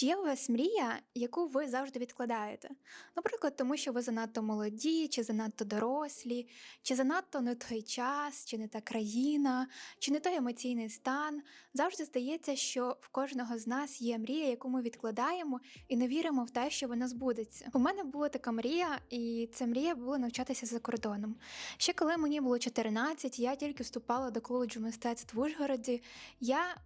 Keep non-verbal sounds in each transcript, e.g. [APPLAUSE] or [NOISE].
Чи є у вас мрія, яку ви завжди відкладаєте? Наприклад, тому що ви занадто молоді, чи занадто дорослі, чи занадто не той час, чи не та країна, чи не той емоційний стан. Завжди здається, що в кожного з нас є мрія, яку ми відкладаємо і не віримо в те, що вона збудеться. У мене була така мрія, і ця мрія була навчатися за кордоном. Ще коли мені було 14, я тільки вступала до коледжу мистецтв в Ужгороді. Я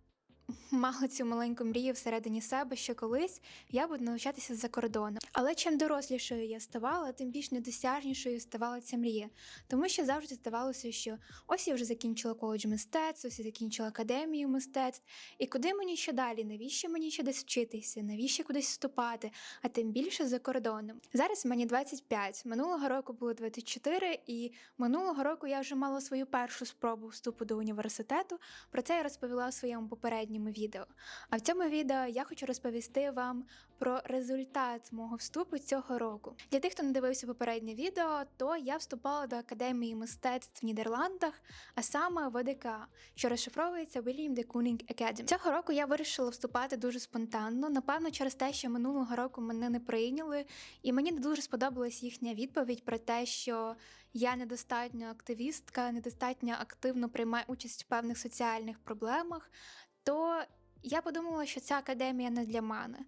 мала цю маленьку мрію всередині себе, що колись я буду навчатися за кордоном. Але чим дорослішою я ставала, тим більш недосяжнішою ставала ця мрія. Тому що завжди здавалося, що ось я вже закінчила коледж мистецтв, ось я закінчила академію мистецтв. І куди мені ще далі? Навіщо мені ще десь вчитися? Навіщо кудись вступати? А тим більше за кордоном. Зараз мені 25, минулого року було 24, і минулого року я вже мала свою першу спробу вступу до університету. Про це я розповіла у своєму попередньому відео. А в цьому відео я хочу розповісти вам про результат мого вступу цього року. Для тих, хто не дивився попереднє відео, то я вступала до Академії мистецтв в Нідерландах, а саме ВДК, що розшифровується William de Kooning Academy. Цього року я вирішила вступати дуже спонтанно, напевно, через те, що минулого року мене не прийняли, і мені не дуже сподобалась їхня відповідь про те, що я недостатньо активістка, недостатньо активно приймаю участь в певних соціальних проблемах. То я подумала, що ця академія не для мене.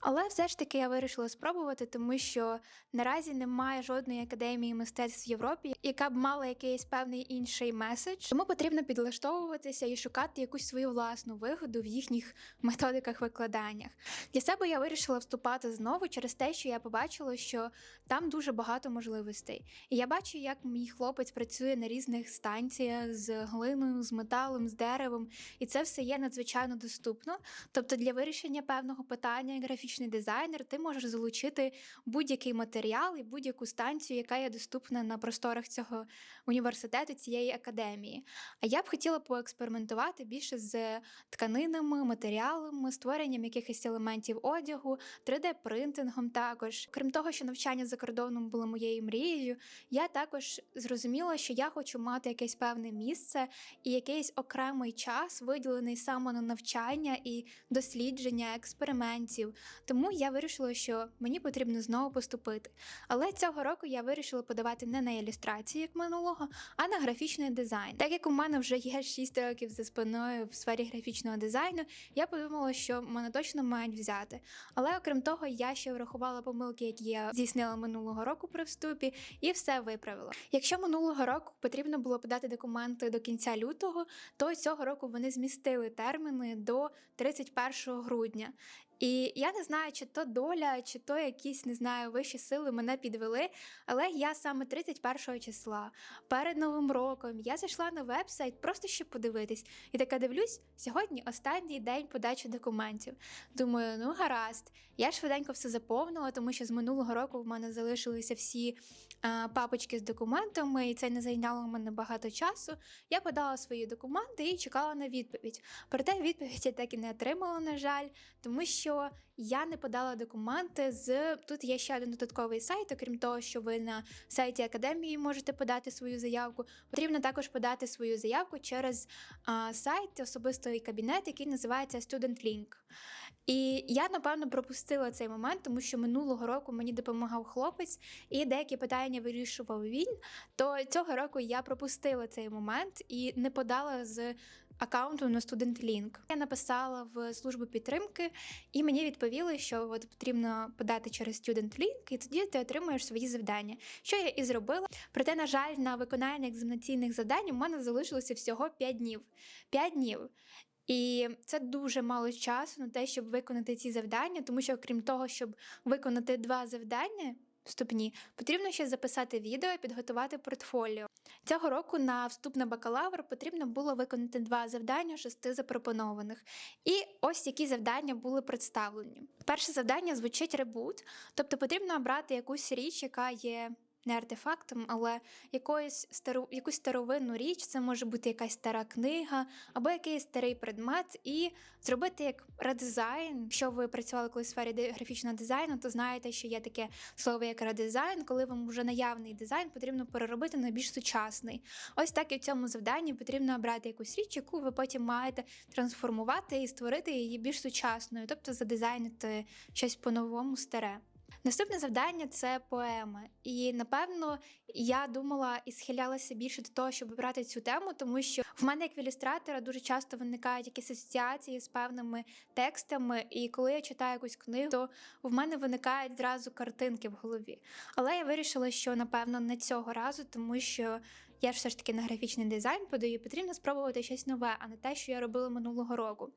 Але все ж таки я вирішила спробувати, тому що наразі немає жодної академії мистецтв в Європі, яка б мала якийсь певний інший меседж. Тому потрібно підлаштовуватися і шукати якусь свою власну вигоду в їхніх методиках викладаннях. Для себе я вирішила вступати знову через те, що я побачила, що там дуже багато можливостей. І я бачу, як мій хлопець працює на різних станціях з глиною, з металом, з деревом, і це все є надзвичайно доступно. Тобто, для вирішення певного питання, графічний дизайнер, ти можеш залучити будь-який матеріал і будь-яку станцію, яка є доступна на просторах цього університету, цієї академії. А я б хотіла поекспериментувати більше з тканинами, матеріалами, створенням якихось елементів одягу, 3D-принтингом також. Крім того, що навчання за кордоном було моєю мрією, я також зрозуміла, що я хочу мати якесь певне місце і якийсь окремий час, виділений саме на навчання і дослідження, експериментів. Тому я вирішила, що мені потрібно знову поступити. Але цього року я вирішила подавати не на ілюстрації, як минулого, а на графічний дизайн. Так як у мене вже є 6 років за спиною в сфері графічного дизайну, я подумала, що мене точно мають взяти. Але окрім того, я ще врахувала помилки, які я здійснила минулого року при вступі, і все виправила. Якщо минулого року потрібно було подати документи до кінця лютого, то цього року вони змістили терміни до 31 грудня. І я не знаю, чи то доля, чи то якісь не знаю вищі сили мене підвели. Але я саме 31 числа перед новим роком я зайшла на веб-сайт просто щоб подивитись. І така дивлюсь, сьогодні останній день подачі документів. Думаю, ну гаразд. Я швиденько все заповнила, тому що з минулого року в мене залишилися всі а, папочки з документами, і це не зайняло мене багато часу. Я подала свої документи і чекала на відповідь. Проте відповідь я так і не отримала, на жаль, тому що я не подала документи з тут. Є ще один додатковий сайт. Окрім того, що ви на сайті академії можете подати свою заявку. Потрібно також подати свою заявку через а, сайт особистий кабінет, який називається Student Link. І я напевно пропустила цей момент, тому що минулого року мені допомагав хлопець, і деякі питання вирішував він. То цього року я пропустила цей момент і не подала з аккаунту на StudentLink. Я написала в службу підтримки, і мені відповіли, що от потрібно подати через StudentLink, і тоді ти отримуєш свої завдання. Що я і зробила. Проте, на жаль, на виконання екзаменаційних завдань у мене залишилося всього 5 днів. 5 днів. І це дуже мало часу на те, щоб виконати ці завдання, тому що, крім того, щоб виконати два завдання вступні, потрібно ще записати відео і підготувати портфоліо. Цього року на вступ на бакалавр потрібно було виконати два завдання шести запропонованих. І ось які завдання були представлені. Перше завдання звучить ребут, тобто потрібно обрати якусь річ, яка є не артефактом, але якоюсь стару, якусь старовинну річ, це може бути якась стара книга або якийсь старий предмет, і зробити як редизайн. Якщо ви працювали колись в сфері графічного дизайну, то знаєте, що є таке слово як редизайн, коли вам вже наявний дизайн потрібно переробити на більш сучасний. Ось так і в цьому завданні потрібно обрати якусь річ, яку ви потім маєте трансформувати і створити її більш сучасною, тобто задизайнити щось по-новому старе. Наступне завдання це поеми. І напевно я думала і схилялася більше до того, щоб обрати цю тему, тому що в мене як в ілюстратора дуже часто виникають якісь асоціації з певними текстами. І коли я читаю якусь книгу, то в мене виникають зразу картинки в голові. Але я вирішила, що напевно не цього разу, тому що я ж все ж таки на графічний дизайн подаю, потрібно спробувати щось нове, а не те, що я робила минулого року.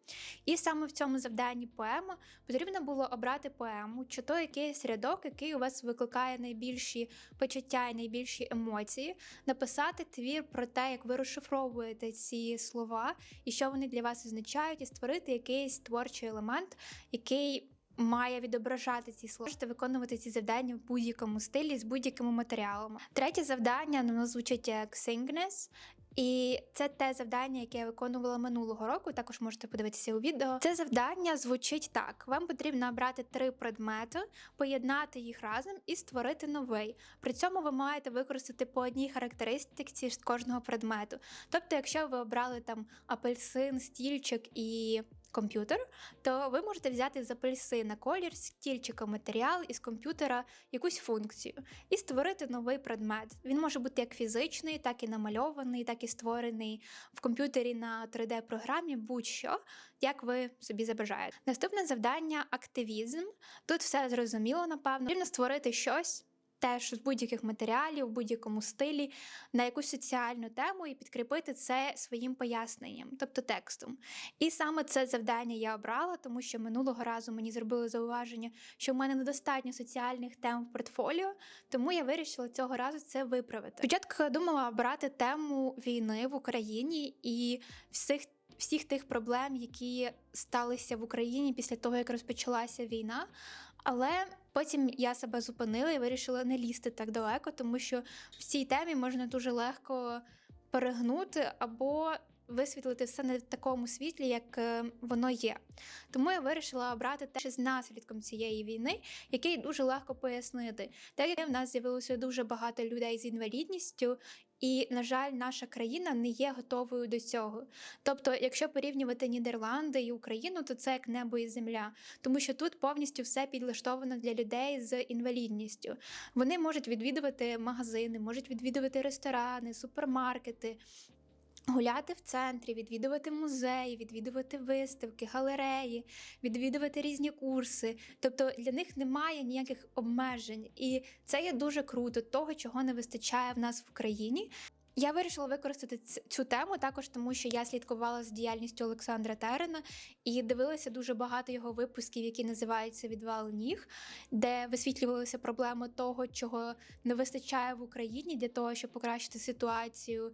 І саме в цьому завданні поема потрібно було обрати поему, чи то якийсь рядок, який у вас викликає найбільші почуття і найбільші емоції, написати твір про те, як ви розшифровуєте ці слова і що вони для вас означають, і створити якийсь творчий елемент, який. Має відображати ці слова, можете виконувати ці завдання в будь-якому стилі з будь-якими матеріалами. Третє завдання воно звучить як Singness, і це те завдання, яке я виконувала минулого року. Також можете подивитися у відео. Це завдання звучить так: вам потрібно обрати три предмети, поєднати їх разом і створити новий. При цьому ви маєте використати по одній характеристиці з кожного предмету. Тобто, якщо ви обрали там апельсин, стільчик і комп'ютер, то ви можете взяти з апельсина колір, стільчика матеріал і з комп'ютера якусь функцію і створити новий предмет. Він може бути як фізичний, так і намальований, так і створений в комп'ютері на 3D-програмі, будь-що, як ви собі забажаєте. Наступне завдання активізм. Тут все зрозуміло, напевно. Потрібно створити щось. Теж з будь-яких матеріалів, в будь-якому стилі, на якусь соціальну тему і підкріпити це своїм поясненням, тобто текстом. І саме це завдання я обрала, тому що минулого разу мені зробили зауваження, що в мене недостатньо соціальних тем в портфоліо, тому я вирішила цього разу це виправити. Спочатку я думала обрати тему війни в Україні і всіх. Всіх тих проблем, які сталися в Україні після того, як розпочалася війна. Але потім я себе зупинила і вирішила не лізти так далеко, тому що в цій темі можна дуже легко перегнути або висвітлити все не в такому світлі, як е, воно є. Тому я вирішила обрати те, що з наслідком цієї війни, який дуже легко пояснити. Так як в нас з'явилося дуже багато людей з інвалідністю. І, на жаль, наша країна не є готовою до цього. Тобто, якщо порівнювати Нідерланди і Україну, то це як небо і земля, тому що тут повністю все підлаштовано для людей з інвалідністю. Вони можуть відвідувати магазини, можуть відвідувати ресторани, супермаркети. Гуляти в центрі, відвідувати музеї, відвідувати виставки, галереї, відвідувати різні курси. Тобто для них немає ніяких обмежень, і це є дуже круто, того, чого не вистачає в нас в Україні. Я вирішила використати цю тему також, тому що я слідкувала з діяльністю Олександра Терена і дивилася дуже багато його випусків, які називаються Відвал ніг, де висвітлювалися проблеми того, чого не вистачає в Україні для того, щоб покращити ситуацію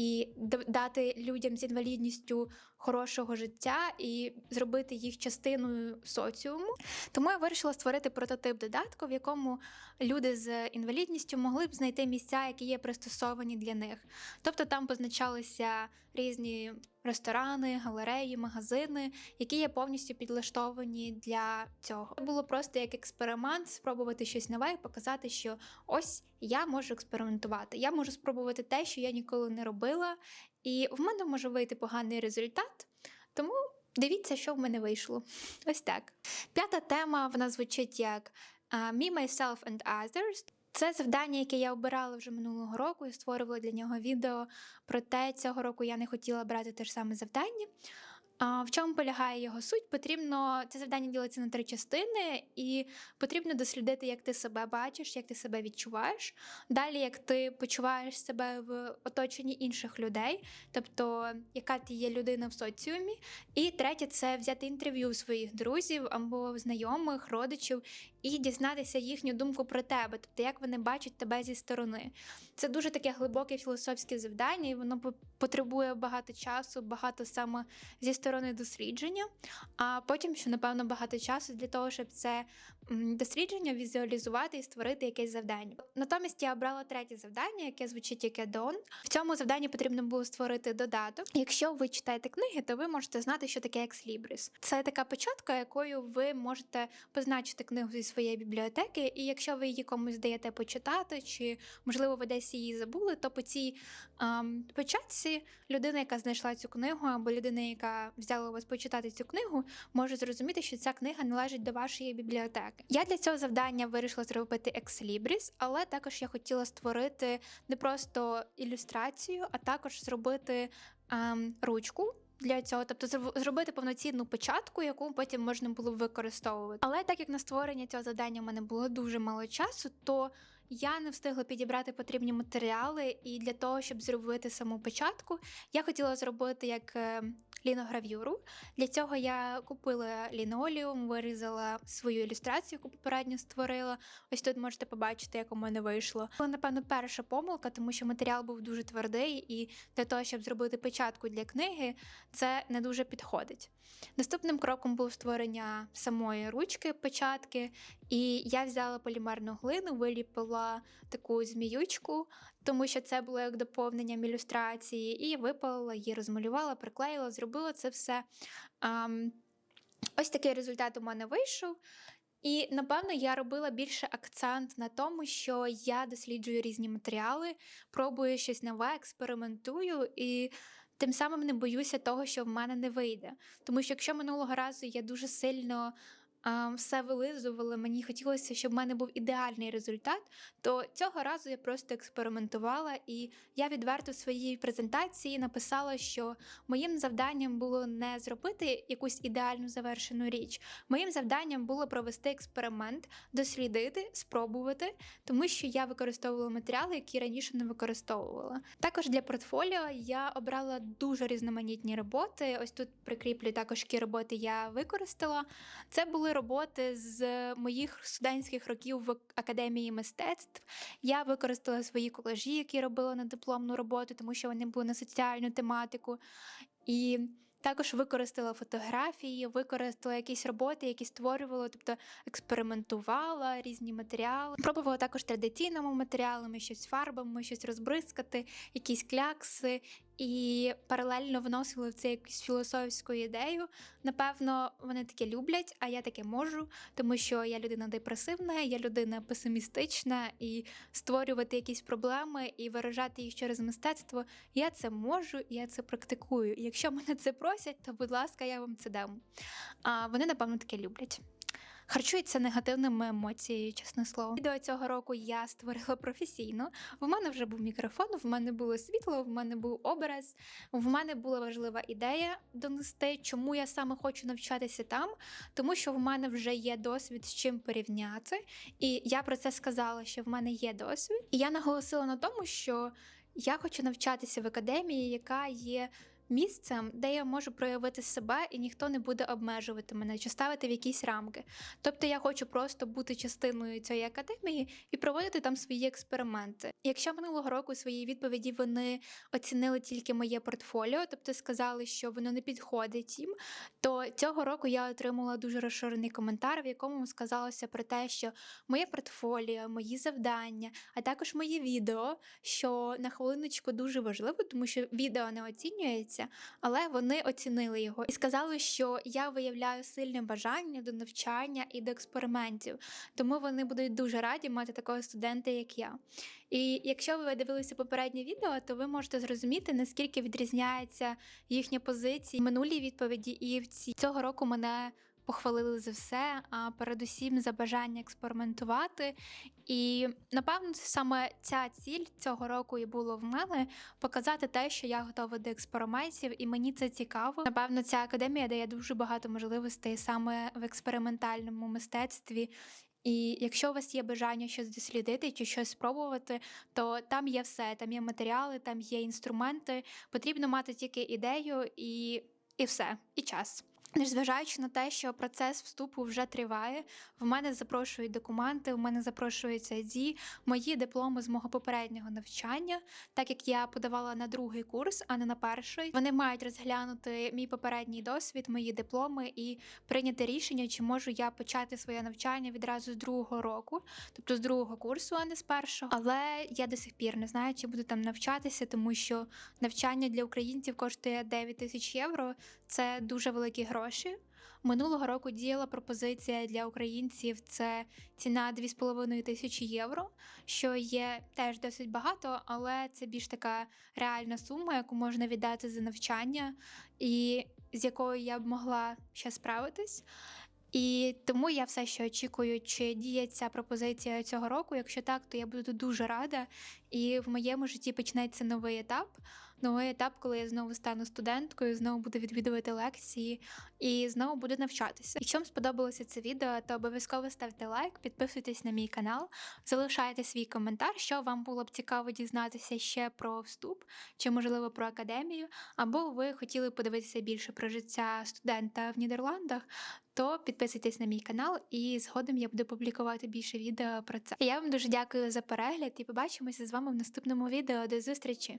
і дати людям з інвалідністю хорошого життя і зробити їх частиною соціуму. Тому я вирішила створити прототип додатку, в якому люди з інвалідністю могли б знайти місця, які є пристосовані для них. Тобто там позначалися різні ресторани, галереї, магазини, які є повністю підлаштовані для цього. Це було просто як експеримент, спробувати щось нове і показати, що ось я можу експериментувати. Я можу спробувати те, що я ніколи не робила, і в мене може вийти поганий результат. Тому дивіться, що в мене вийшло. [LAUGHS] Ось так. П'ята тема вона звучить як Me, Myself and Others. Це завдання, яке я обирала вже минулого року і створювала для нього відео. Проте цього року я не хотіла брати те ж саме завдання. В чому полягає його суть? Потрібно це завдання ділиться на три частини, і потрібно дослідити, як ти себе бачиш, як ти себе відчуваєш. Далі, як ти почуваєш себе в оточенні інших людей, тобто яка ти є людина в соціумі. І третє це взяти інтерв'ю своїх друзів або знайомих, родичів і дізнатися їхню думку про тебе, тобто як вони бачать тебе зі сторони. Це дуже таке глибоке філософське завдання, і воно по- потребує багато часу, багато саме зі сторони сторони дослідження, а потім, що напевно багато часу для того, щоб це дослідження візуалізувати і створити якесь завдання. Натомість я обрала третє завдання, яке звучить як add-on. В цьому завданні потрібно було створити додаток. Якщо ви читаєте книги, то ви можете знати, що таке Exlibris. Це така початка, якою ви можете позначити книгу зі своєї бібліотеки, і якщо ви її комусь даєте почитати, чи можливо ви десь її забули, то по цій ем, початці людина, яка знайшла цю книгу, або людина, яка взяла вас почитати цю книгу, може зрозуміти, що ця книга належить до вашої бібліотеки. Я для цього завдання вирішила зробити екслібріс, але також я хотіла створити не просто ілюстрацію, а також зробити ем, ручку. Для цього, тобто зробити повноцінну початку, яку потім можна було б використовувати. Але так як на створення цього завдання в мене було дуже мало часу, то я не встигла підібрати потрібні матеріали, і для того, щоб зробити саму початку, я хотіла зробити як е, ліногравюру. Для цього я купила лінолеум, вирізала свою ілюстрацію, яку попередньо створила. Ось тут можете побачити, як у мене вийшло. Це, напевно, перша помилка, тому що матеріал був дуже твердий, і для того, щоб зробити початку для книги, це не дуже підходить. Наступним кроком було створення самої ручки, початки, і я взяла полімерну глину, виліпила таку зміючку, тому що це було як доповненням ілюстрації, і випалила її, розмалювала, приклеїла, зробила це все. Ам, ось такий результат у мене вийшов. І напевно я робила більше акцент на тому, що я досліджую різні матеріали, пробую щось нове, експериментую і. Тим самим не боюся того, що в мене не вийде. Тому що якщо минулого разу я дуже сильно все вилизувала, мені хотілося, щоб в мене був ідеальний результат, то цього разу я просто експериментувала, і я відверто в своїй презентації написала, що моїм завданням було не зробити якусь ідеальну завершену річ. Моїм завданням було провести експеримент, дослідити, спробувати, тому що я використовувала матеріали, які раніше не використовувала. Також для портфоліо я обрала дуже різноманітні роботи. Ось тут прикріплю також які роботи я використала. Це були роботи з моїх студентських років в академії мистецтв. Я використала свої колажі, які робила на дипломну роботу, тому що вони були на соціальну тематику. І також використала фотографії, використала якісь роботи, які створювала, тобто експериментувала різні матеріали. Пробувала також традиційними матеріалами, щось фарбами, щось розбризкати, якісь клякси. І паралельно вносила в це якусь філософську ідею. Напевно, вони таке люблять, а я таке можу, тому що я людина депресивна, я людина песимістична, і створювати якісь проблеми і виражати їх через мистецтво. Я це можу, я це практикую. Якщо мене це просять, то будь ласка, я вам це дам. А вони, напевно, таке люблять. Харчується негативними емоціями, чесне слово. Відео цього року я створила професійно. В мене вже був мікрофон, в мене було світло, в мене був образ, в мене була важлива ідея донести, чому я саме хочу навчатися там, тому що в мене вже є досвід з чим порівняти. І я про це сказала, що в мене є досвід. І я наголосила на тому, що я хочу навчатися в академії, яка є місцем, де я можу проявити себе, і ніхто не буде обмежувати мене чи ставити в якісь рамки. Тобто я хочу просто бути частиною цієї академії і проводити там свої експерименти. Якщо минулого року у своїй відповіді вони оцінили тільки моє портфоліо, тобто сказали, що воно не підходить їм, то цього року я отримала дуже розширений коментар, в якому сказалося про те, що моє портфоліо, мої завдання, а також мої відео, що на хвилиночку дуже важливо, тому що відео не оцінюється, але вони оцінили його і сказали, що я виявляю сильне бажання до навчання і до експериментів, тому вони будуть дуже раді мати такого студента, як я. І якщо ви дивилися попереднє відео, то ви можете зрозуміти, наскільки відрізняється їхня позиція в минулій відповіді і в цій цього року мене. Похвалили за все, а передусім за бажання експериментувати. І напевно, саме ця ціль цього року і було в мене показати те, що я готова до експериментів, і мені це цікаво. Напевно, ця академія дає дуже багато можливостей саме в експериментальному мистецтві. І якщо у вас є бажання щось дослідити чи щось спробувати, то там є все, там є матеріали, там є інструменти. Потрібно мати тільки ідею і, і все, і час. Незважаючи на те, що процес вступу вже триває, в мене запрошують документи, в мене запрошується ID, мої дипломи з мого попереднього навчання, так як я подавала на другий курс, а не на перший. Вони мають розглянути мій попередній досвід, мої дипломи і прийняти рішення, чи можу я почати своє навчання відразу з другого року, тобто з другого курсу, а не з першого. Але я до сих пір не знаю, чи буду там навчатися, тому що навчання для українців коштує 9 тисяч євро. Це дуже великі гроші. Минулого року діяла пропозиція для українців це ціна 2,5 тисячі євро, що є теж досить багато, але це більш така реальна сума, яку можна віддати за навчання, і з якою я б могла ще справитись. І тому я все ще очікую, чи діє ця пропозиція цього року. Якщо так, то я буду дуже рада. І в моєму житті почнеться новий етап. Новий етап, коли я знову стану студенткою, знову буду відвідувати лекції і знову буду навчатися. Якщо вам сподобалося це відео, то обов'язково ставте лайк, підписуйтесь на мій канал, залишайте свій коментар, що вам було б цікаво дізнатися ще про вступ чи, можливо, про академію, або ви хотіли подивитися більше про життя студента в Нідерландах. То підписуйтесь на мій канал, і згодом я буду публікувати більше відео про це. Я вам дуже дякую за перегляд і побачимося з вами в наступному відео. До зустрічі!